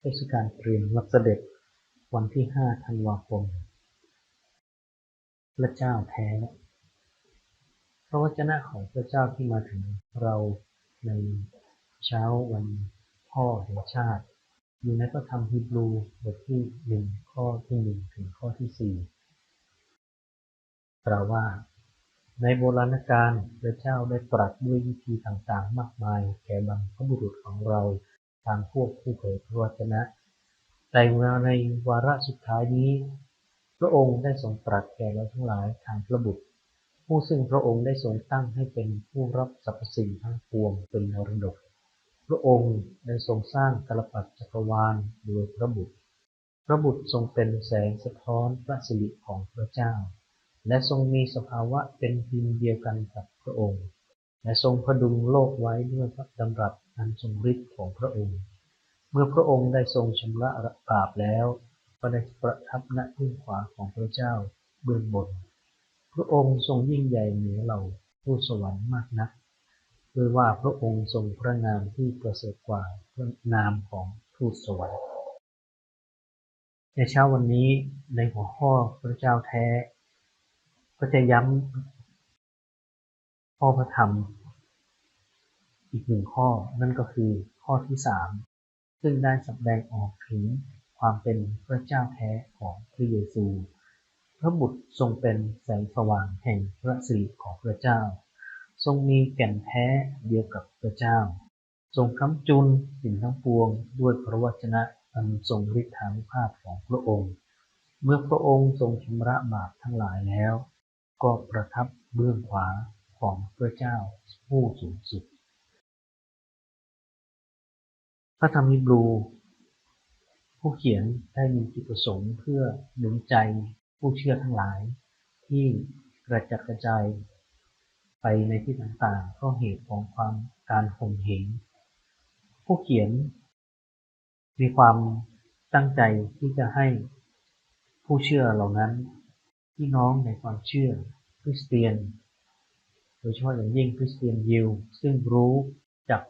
เทศกาลเตรียมรับเสด็จ วันที่5ธันวาคม พระเจ้าแท้ พระวจนะของพระเจ้าที่มาถึงเราในเช้าวันพ่อแห่งชาติ อยู่ในพระธรรมฮีบรูบทที่หนึ่งข้อที่หนึ่งถึงข้อที่สี่กล่าวว่า ในโบราณกาลพระเจ้าได้ตรัสด้วยวิธีต่างๆ มากมาย แก่บรรพบุรุษของเรา ทางพวกผู้เผยพระวจนะ แต่ในวาระสุดท้ายนี้ พระองค์ได้ทรงตรัสแก่เราทั้งหลายทางพระบุตร ผู้ซึ่งพระองค์ได้ทรงตั้งให้เป็นผู้รับสรรพสิ่งทั้งปวงเป็นมรดก พระองค์ได้ทรงสร้างกลปัดจักรวาลโดยพระบุตร พระบุตรทรงเป็นแสงสะท้อนพระสิริของพระเจ้า และทรงมีสภาวะเป็นพิมพ์เดียวกันกับพระองค์และทรงพดุงโลกไว้ด้วยพระดำรัส อันทรงฤทธิ์ของพระองค์ เมื่อพระองค์ได้ทรงชำระบาปแล้ว ก็ได้ประทับณที่ขวาของพระเจ้าเบื้องบน พระองค์ทรงยิ่งใหญ่เหนือเราผู้สวรรค์มากนักด้วยว่าพระองค์ทรงพระนามที่ประเสริฐกว่าพระนามของทูตสวรรค์ ในเช้าวันนี้ในหัวข้อพระเจ้าแท้ ก็จะย้ำข้อพระธรรม อีกหนึ่งข้อนั่นก็คือข้อที่สามซึ่งได้สแสดงออกถึงความเป็นพระเจ้าแท้ของพระเยซู พระบุตรทรงเป็นแสงสว่างแห่งพระสิริของพระเจ้า ทรงมีแก่นแท้เดียวกับพระเจ้า ทรงคำจุนสิ่งทั้งปวงด้วยพระวจนะอันทรงฤทธานุภาพของพระองค์ เมื่อพระองค์ทรงชำระบาปทั้งหลายแล้ว ก็ประทับเบื้องขวาของพระเจ้าผู้สูงสุด พระธรรมฮีบรู ผู้เขียนได้มีจุดประสงค์เพื่อหนุนใจผู้เชื่อทั้งหลาย ที่กระจัดกระจายไปในที่ต่างๆเพราะเหตุของความการข่มเหงผู้เขียน มีความตั้งใจที่จะให้ผู้เชื่อเหล่านั้นพี่น้องในความเชื่อคริสเตียน โดยเฉพาะอย่างยิ่งคริสเตียนยิวซึ่งรู้จัก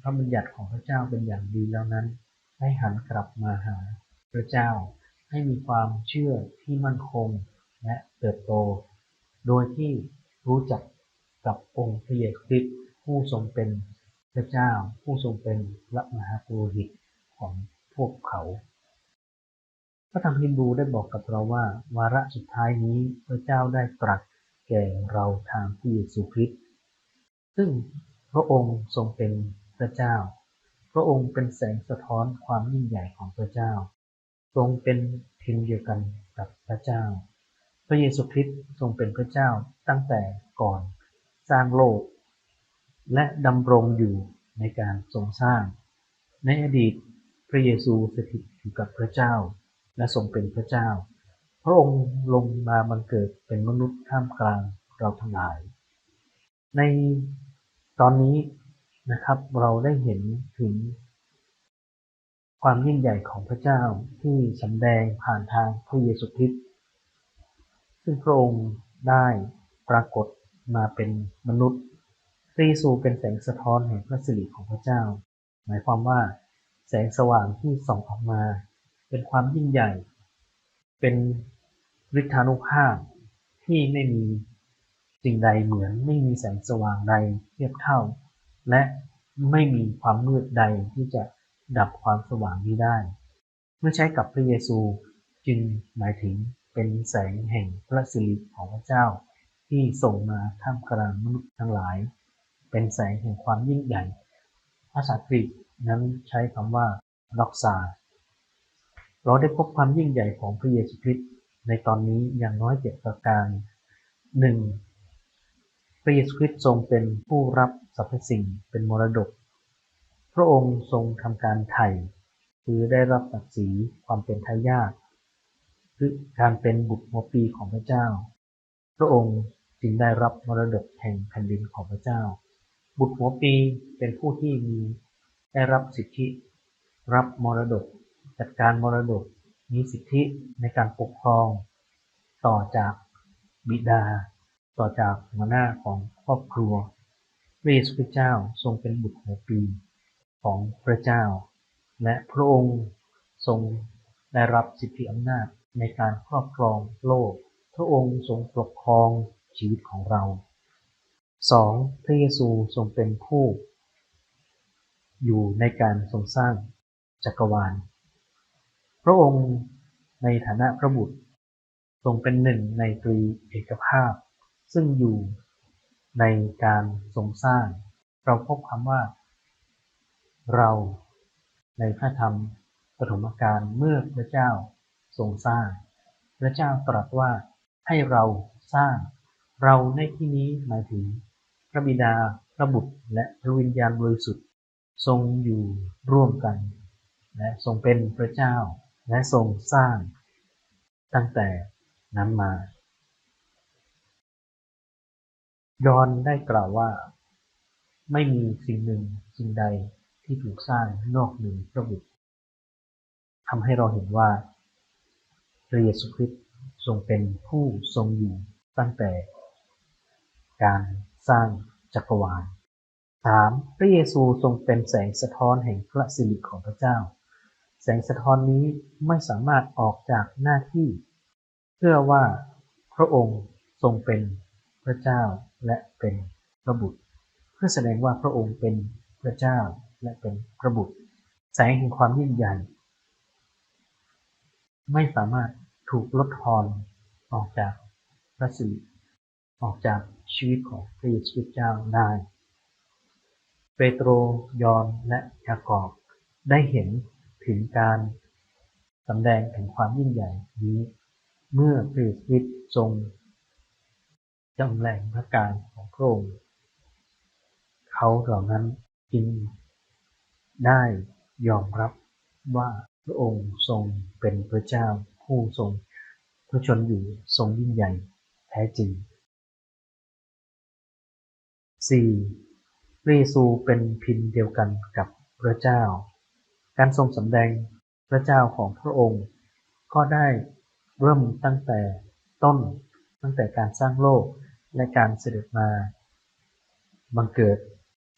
พระบัญญัติของพระเจ้าเป็นอย่างดีแล้วนั้น ให้หันกลับมาหาพระเจ้า ให้มีความเชื่อที่มั่นคงและเติบโต โดยที่รู้จักกับองค์พระเยซูคริสต์ผู้ทรงเป็นพระเจ้า ผู้ทรงเป็นพระมหาปุโรหิตของพวกเขาพระธรรมฮิบรูได้บอกกับเราว่า วาระสุดท้ายนี้พระเจ้าได้ตรัสแก่เราทางพระเยซูคริสต์ซึ่งพระองค์ทรงเป็น พระเจ้า พระองค์เป็นแสงสะท้อนความยิ่งใหญ่ของพระเจ้า ทรงเป็นพิมเดียวกันกับพระเจ้า พระเยซูคริสต์ทรงเป็นพระเจ้าตั้งแต่ก่อนสร้างโลก และดำรงอยู่ในการทรงสร้าง ในอดีตพระเยซูสถิตอยู่กับพระเจ้า และทรงเป็นพระเจ้า พระองค์ลงมาบังเกิดเป็นมนุษย์ท่ามกลางเราทั้งหลาย ในตอนนี้ นะครับ เราได้เห็นถึงความยิ่งใหญ่ของพระเจ้าที่สำแดงผ่านทางพระเยซูคริสต์ซึ่งพระองค์ได้ปรากฏมาเป็นมนุษย์พระเยซูเป็นแสงสะท้อนแห่งพระสิริของพระเจ้า หมายความว่าแสงสว่างที่ส่องออกมา เป็นความยิ่งใหญ่ เป็นฤทธานุภาพที่ไม่มีสิ่งใดเหมือนไม่มีแสงสว่างใดเทียบเท่า และไม่มีความมืดใดที่จะดับความสว่างนี้ได้ เมื่อใช้กับพระเยซูจึงหมายถึงเป็นแสงแห่งพระสิริของพระเจ้า ที่ส่งมาท่ามกลางมนุษย์ทั้งหลาย เป็นแสงแห่งความยิ่งใหญ่ ภาษากรีกนั้นใช้คำว่าล็อกซาเราได้พบความยิ่งใหญ่ของพระเยซูคริสต์ในตอนนี้อย่างน้อยเจ็ดประการหนึ่ง ระเยซูคริสต์ทรงเป็นผู้รับสรรพสิ่งเป็นมรดก พระองค์ทรงทำการไถ่คือได้รับศักดิ์ศรีความเป็นทายาทคือการเป็นบุตรหัวปีของพระเจ้า พระองค์จึงได้รับมรดกแห่งแผ่นดินของพระเจ้า บุตรหัวปีเป็นผู้ที่มีได้รับสิทธิ รับมรดก จัดการมรดกมีสิทธิในการปกครอง ต่อจากบิดา ต่อจากหัวหน้าของครอบครัวพระเยซูคริสต์เจ้าทรงเป็นบุตรหัวปีของพระเจ้า และพระองค์ทรงได้รับสิทธิอำนาจในการครอบครองโลก พระองค์ทรงปกครองชีวิตของเรา 2. พระเยซูทรงเป็นผู้ อยู่ในการทรงสร้างจักรวาล พระองค์ในฐานะพระบุตร ทรงเป็นหนึ่งในตรีเอกภาพ ซึ่งอยู่ในการทรงสร้าง เราพบคำว่า เราในพระธรรมปฐมกาลเมื่อพระเจ้าทรงสร้าง พระเจ้าตรัสว่าให้เราสร้าง เราในที่นี้หมายถึง พระบิดาพระบุตรและพระวิญญาณบริสุทธิ์ทรงอยู่ร่วมกัน และทรงเป็นพระเจ้าและทรงสร้าง ตั้งแต่นั้นมา ยอห์นได้กล่าวว่า ไม่มีสิ่งหนึ่งสิ่งใดที่ถูกสร้างนอกเหนือพระบุตรทำให้เราเห็นว่าพระเยซูคริสต์ทรงเป็นผู้ทรงอยู่ตั้งแต่ การสร้างจักรวาล 3. พระเยซูทรงเป็นแสงสะท้อนแห่งพระสิริของพระเจ้า แสงสะท้อนนี้ไม่สามารถออกจากหน้าที่ เพื่อว่าพระองค์ทรงเป็นพระเจ้า และเป็นพระบุตร เพื่อแสดงว่าพระองค์เป็นพระเจ้าและเป็นพระบุตร แสงแห่งความยิ่งใหญ่ ไม่สามารถถูกลดทอนออกจากพระสิริออกจากชีวิตของพระเยซูคริสต์เจ้าได้ เปโตร ยอน และยากอบได้เห็นถึงการสำแดงถึงความยิ่งใหญ่นี้ เมื่อพระเยซูทรง จำแรงพระกายของพระองค์เขาเหล่านั้นจึงได้ยอมรับว่าพระองค์ทรงเป็นพระเจ้าผู้ทรงพระชนอยู่ทรงยิ่งใหญ่แท้จริง 4. พระเยซูเป็นพิมพ์เดียวกันกับพระเจ้า การทรงสำแดงพระเจ้าของพระองค์ ก็ได้เริ่มตั้งแต่ต้นตั้งแต่การสร้างโลก และการเสด็จมาบังเกิด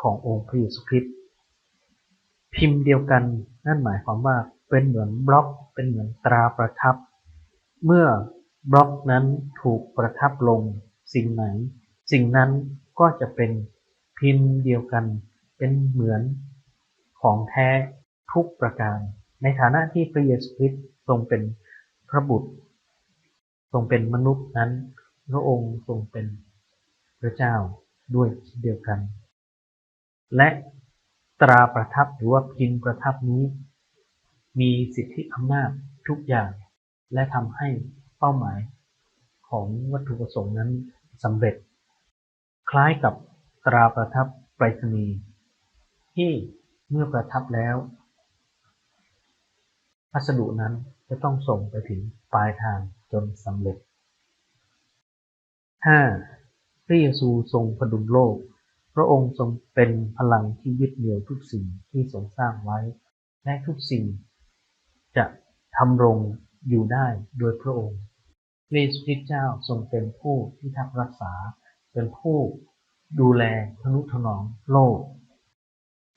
ขององค์พระเยซูคริสต์พิมพ์เดียวกันนั่นหมายความว่าเป็นเหมือนบล็อกเป็นเหมือนตราประทับ เมื่อบล็อกนั้นถูกประทับลงสิ่งไหน สิ่งนั้นก็จะเป็นพิมพ์เดียวกัน เป็นเหมือนของแท้ทุกประการ ในฐานะที่พระเยซูคริสต์ทรงเป็นพระบุตร ทรงเป็นมนุษย์นั้น พระองค์ทรงเป็นพระเจ้าด้วยเดียวกัน และตราประทับหรือว่าพิมพ์ประทับนี้ มีสิทธิอำนาจทุกอย่าง และทำให้เป้าหมายของวัตถุประสงค์นั้นสำเร็จ คล้ายกับตราประทับไปรษณีย์ที่เมื่อประทับแล้ว พัสดุนั้นจะต้องส่งไปถึงปลายทางจนสำเร็จ 5. พระเยซูทรงพดุงโลก พระองค์ทรงเป็นพลังที่ยึดเหนี่ยวทุกสิ่งที่ทรงสร้างไว้ และทุกสิ่งจะทำรงอยู่ได้โดยพระองค์พระเยซูคริสต์เจ้าทรงเป็นผู้ที่ทักรักษา เป็นผู้ดูแลทนุถนอมโลก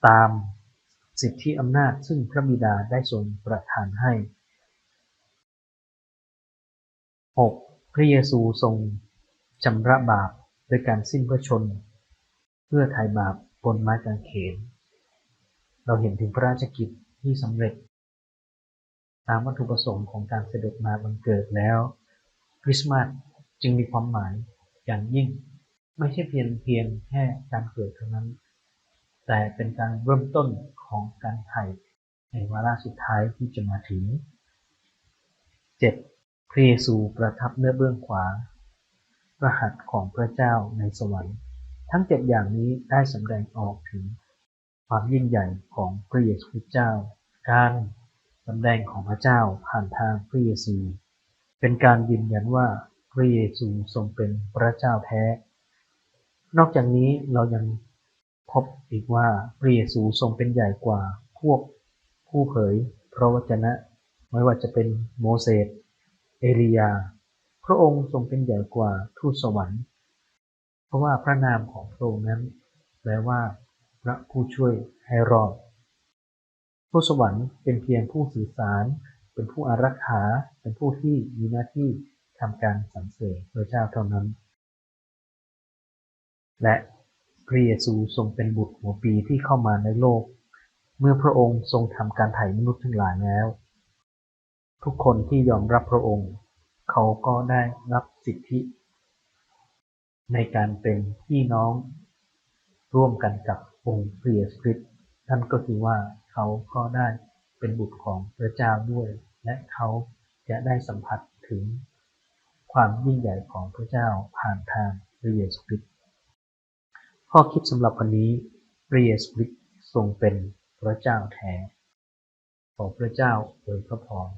ตามสิทธิอำนาจซึ่งพระบิดาได้ทรงประทานให้ 6. พระเยซูทรง ชำระบาปโดยการสิ้นพระชน เพื่อไถ่บาปบนไม้กางเขน เราเห็นถึงพระราชกิจที่สำเร็จ ตามวัตถุประสงค์ของการเสด็จมาบังเกิดแล้ว คริสต์มาสจึงมีความหมายอย่างยิ่ง ไม่ใช่เพียงเพียงแค่การเกิดเท่านั้น แต่เป็นการเริ่มต้นของการไถ่ในวาระสุดท้ายที่จะมาถึง 7. พระเยซูประทับเนื้อเบื้องขวา รหัสของพระเจ้าในสวรรค์ ทั้งเจ็ดอย่างนี้ได้สแสดงออกถึง ความยิ่งใหญ่ของพระเยซูคริสต์เจ้า การสำแดงของพระเจ้าผ่านทางพระเยซู เป็นการยืนยันว่าพระเยซูทรงเป็นพระเจ้าแท้ นอกจากนี้เรายังพบอีกว่าพระเยซูทรงเป็นใหญ่กว่าพวกผู้เผยพระวจนะ ไม่ว่าจะเป็นโมเสสเอลียา พระองค์ทรงเป็นใหญ่กว่าทูตสวรรค์ เพราะว่าพระนามของพระองค์นั้นแปลว่า พระผู้ช่วยให้รอดทูตสวรรค์เป็นเพียงผู้สื่อสาร เป็นผู้อารักขา เป็นผู้ที่มีหน้าที่ทำการสรรเสริญพระเจ้าเท่านั้น และพระเยซูทรงเป็นบุตรหัวปีที่เข้ามาในโลก เมื่อพระองค์ทรงทำการไถ่มนุษย์ทั้งหลายแล้ว ทุกคนที่ยอมรับพระองค์ เขาก็ได้รับสิทธิ ในการเป็นพี่น้องร่วมกันกับองค์พระเยซูคริสต์นั่นก็คือว่าเขาก็ได้เป็นบุตรของพระเจ้าด้วย และเขาจะได้สัมผัสถึงความยิ่งใหญ่ของพระเจ้าผ่านทางพระเยซูคริสต์ข้อคิดสำหรับวันนี้พระเยซูคริสต์ทรงเป็นพระเจ้าแท้ ขอพระเจ้าอวยพระพร